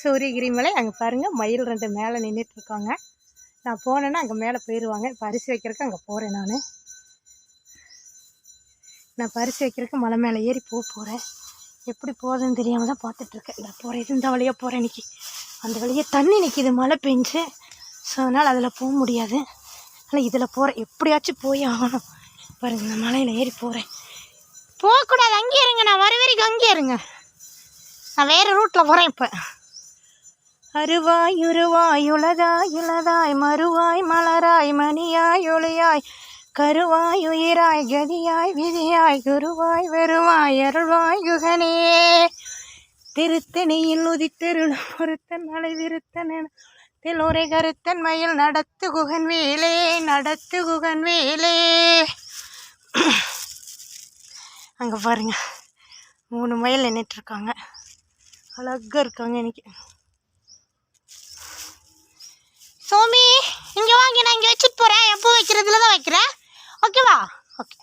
சூரியகிரி மலை அங்கே பாருங்கள் மயில் ரெண்டு மேலே நின்றுட்டுருக்காங்க நான் போனேன்னா அங்கே மேலே போயிடுவாங்க இப்போ அரிசி வைக்கிறதுக்கு அங்கே போகிறேன் நான். நான் பரிசு வைக்கிறதுக்கு மலை மேலே ஏறி போக போகிறேன் எப்படி போகுதுன்னு தெரியாமல் தான் பார்த்துட்ருக்கேன். நான் போகிறேன் இது இந்த வழியாக போகிறேன் இன்னைக்கு. அந்த வழியே தண்ணி நிற்கிது மழை பெஞ்சு. ஸோ அதனால் அதில் போக முடியாது. ஆனால் இதில் போகிறேன் எப்படியாச்சும் போய் ஆகணும். பாருங்க இந்த மலையில் ஏறி போகிறேன் போகக்கூடாது அங்கேயே இருங்க. நான் வர வரைக்கும் அங்கேயே இருங்க. நான் வேறு ரூட்டில் போகிறேன் இப்போ. அருவாய் உருவாய் உலதாய் உலதாய் மறுவாய் மலராய் மணியாய் ஒளியாய் கருவாய் உயிராய் கதியாய் விதியாய் குருவாய் வெறுவாய் அருள்வாய் குகனே திருத்தணியில் உதித்தருள் ஒருத்தன் மலை விருத்தன் உரை கருத்தன் மயில் நடத்து குகன் வேலே நடத்து குகன் வேலே. அங்கே பாருங்க மூணு மயில் நின்றுட்டுருக்காங்க அழகாக இருக்காங்க இன்னைக்கு இங்கே வாங்கி நான் இங்கே வச்சுட்டு போகிறேன் எப்போ வைக்கிறதுல தான் வைக்கிறேன். ஓகேவா ஓகே